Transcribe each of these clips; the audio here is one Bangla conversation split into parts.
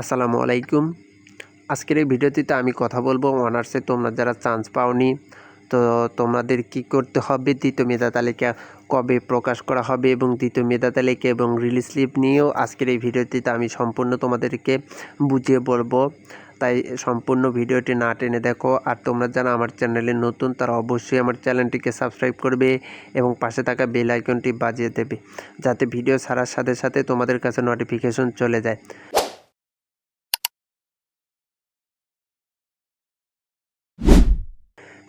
আসসালামু আলাইকুম। আজকের এই ভিডিওটিতে আমি কথা বলব অনার্সে তোমরা যারা চান্স পাওনি, তো তোমাদের কি করতে হবে? দ্বিতীয় মেধা তালিকা কবে প্রকাশ করা হবে এবং দ্বিতীয় মেধা তালিকা এবং রিলিজ স্লিপ নিয়েও আজকের এই ভিডিওটিতে আমি সম্পূর্ণ তোমাদেরকে বুঝিয়ে বলব। তাই সম্পূর্ণ ভিডিওটি না টেনে দেখো। আর তোমরা যারা আমার চ্যানেলে নতুন, তারা অবশ্যই আমার চ্যানেলটিকে সাবস্ক্রাইব করবে এবং পাশে থাকা বেল আইকনটি বাজিয়ে দেবে, যাতে ভিডিও ছাড়ার সাথে সাথে তোমাদের কাছে নোটিফিকেশন চলে যায়।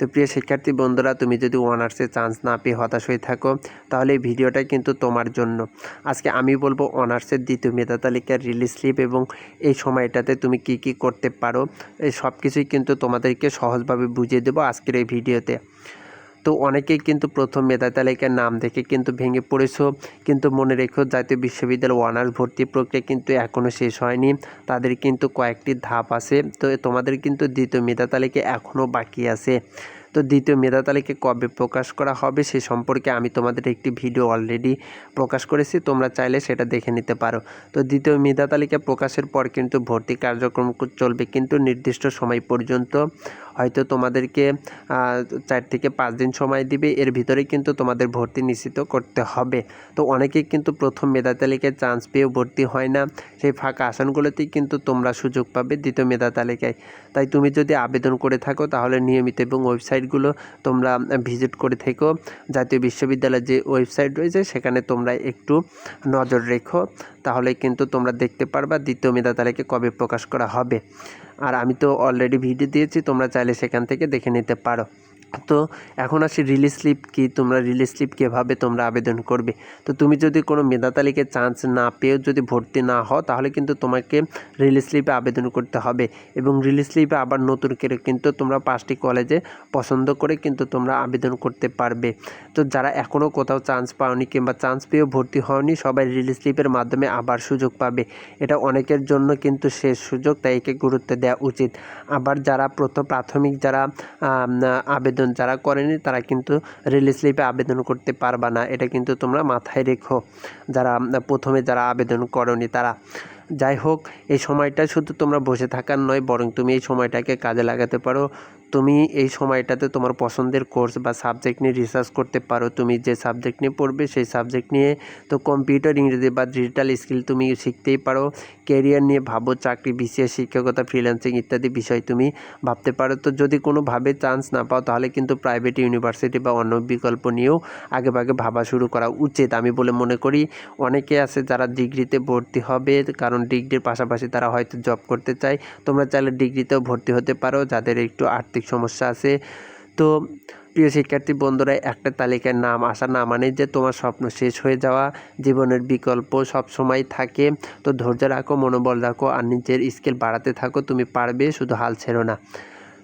তো প্রিয় শিক্ষার্থী বন্ধুরা, তুমি যদি অনার্সে চান্স না পেয়ে হতাশ হয়ে থাকো, তাহলে এই ভিডিওটা কিন্তু তোমার জন্য। আজকে আমি বলব অনার্সের দ্বিতীয় মেধা তালিকার রিলিজ স্লিপ এবং এই সময়টাতে তুমি কি কি করতে পারো, এই সব কিছুই কিন্তু তোমাদেরকে সহজভাবে বুঝিয়ে দেবো আজকের এই ভিডিওতে। তো অনেকেই কিন্তু প্রথম মেধা তালিকার নাম দেখে কিন্তু ভেঙে পড়েছো। কিন্তু মনে রেখো, জাতীয় বিশ্ববিদ্যালয় অনার্স ভর্তি প্রক্রিয়া কিন্তু এখনও শেষ হয়নি। তাদের কিন্তু কয়েকটি ধাপ আছে। তো তোমাদের কিন্তু দ্বিতীয় মেধা তালিকা এখনও বাকি আছে। তো দ্বিতীয় মেধা তালিকা কবে প্রকাশ করা হবে সে সম্পর্কে আমি তোমাদের একটি ভিডিও অলরেডি প্রকাশ করেছি। তোমরা চাইলে সেটা দেখে নিতে পারো। তো দ্বিতীয় মেধা তালিকা প্রকাশের পর কিন্তু ভর্তি কার্যক্রম চলবে কিন্তু নির্দিষ্ট সময় পর্যন্ত। হয়তো তোমাদেরকে চার থেকে পাঁচ দিন সময় দিবে, এর ভিতরে কিন্তু তোমাদের ভর্তি নিশ্চিত করতে হবে। তো অনেকেই কিন্তু প্রথম মেধা তালিকায় চান্স পেয়েও ভর্তি হয় না, সেই ফাঁকা আসনগুলোতেই কিন্তু তোমরা সুযোগ পাবে দ্বিতীয় মেধা তালিকায়। তাই তুমি যদি আবেদন করে থাকো, তাহলে নিয়মিত এবং ওয়েবসাইটগুলো তোমরা ভিজিট করে থেকো। জাতীয় বিশ্ববিদ্যালয়ের যে ওয়েবসাইট রয়েছে, সেখানে তোমরা একটু নজর রেখো তাহলে কিন্তু তোমরা দেখতে পারবা দ্বিতীয় মেধা তালিকা কবে প্রকাশ করা হবে। আর আমি তো অলরেডি ভিডিও দিয়েছি তোমরা চাইলে সেখান থেকে দেখে নিতে পারো। তো এখন আসি রিলিজ স্লিপ কি, তোমরা রিলিজ স্লিপ কীভাবে তোমরা আবেদন করবে? তো তুমি যদি কোনো মেধা তালিকায় চান্স না পেয়েও যদি ভর্তি না হও, তাহলে কিন্তু তোমাকে রিলিজ স্লিপে আবেদন করতে হবে। এবং রিলিজ স্লিপে আবার নতুন করে কিন্তু তোমরা পাঁচটি কলেজে পছন্দ করে কিন্তু তোমরা আবেদন করতে পারবে। তো যারা এখনও কোথাও চান্স পাওনি কিংবা চান্স পেয়েও ভর্তি হওনি, সবাই রিলিজ স্লিপের মাধ্যমে আবার সুযোগ পাবে। এটা অনেকের জন্য কিন্তু শেষ সুযোগ, তাই একে গুরুত্ব দেওয়া উচিত। আবার যারা প্রথম প্রাথমিক যারা আবেদন আবেদন যারা করেনি, তারা কিন্তু রিলিজ স্লিপে আবেদন করতে পারবা না। এটা কিন্তু তোমরা মাথায় রেখো। যারা, প্রথমে যারা আবেদন করনি, তারা। যাই হোক, এই সময়টা শুধু তোমরা বসে থাকার নয়, বরং তুমি এই সময়টাকে কাজে লাগাতে পারো। তুমি এই সময়টাতে তোমার পছন্দের কোর্স বা সাবজেক্ট নিয়ে রিসার্চ করতে পারো। তুমি যে সাবজেক্ট নিয়ে পড়বে, সেই সাবজেক্ট নিয়ে তো কম্পিউটার ইংরেজি বা ডিজিটাল স্কিল তুমি শিখতেই পারো। কেরিয়ার নিয়ে ভাবো, চাকরি বিসিএস শিক্ষকতা ফ্রিল্যান্সিং ইত্যাদি বিষয় তুমি ভাবতে পারো। তো যদি কোনোভাবে চান্স না পাও, তাহলে কিন্তু প্রাইভেট ইউনিভার্সিটি বা অন্য বিকল্প নিয়েও আগে ভাগে ভাবা শুরু করা উচিত। আমি বলে মনে করি, অনেকে আছে যারা ডিগ্রিতে ভর্তি হবে, কারণ ডিগ্রির পাশাপাশি তারা হয়তো জব করতে চায়। তোমরা চাইলে ডিগ্রিতেও ভর্তি হতে পারো। যাদের একটু আর্থিক সমস্যা আছে। তো প্রিয় শিক্ষার্থী বন্ধুরা, একটা তালিকায় নাম আসা না মানে যে তোমার স্বপ্ন শেষ হয়ে যাওয়া জীবনের বিকল্প সব সময় থাকে। তো ধৈর্য রাখো, মনোবল রাখো আর নিজের স্কিল বাড়াতে থাকো, তুমি পারবে, শুধু হাল ছেড়ো না।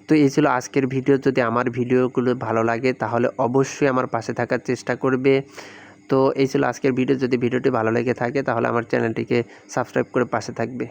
তো এই ছিল আজকের ভিডিও। যদি আমার ভিডিওগুলো ভালো লাগে, তাহলে অবশ্যই আমার পাশে থাকার চেষ্টা করবে। তো এই ছিল আজকের ভিডিও। যদি ভিডিওটি ভালো লেগে থাকে, তাহলে আমার চ্যানেলটিকে সাবস্ক্রাইব করে পাশে থাকবে।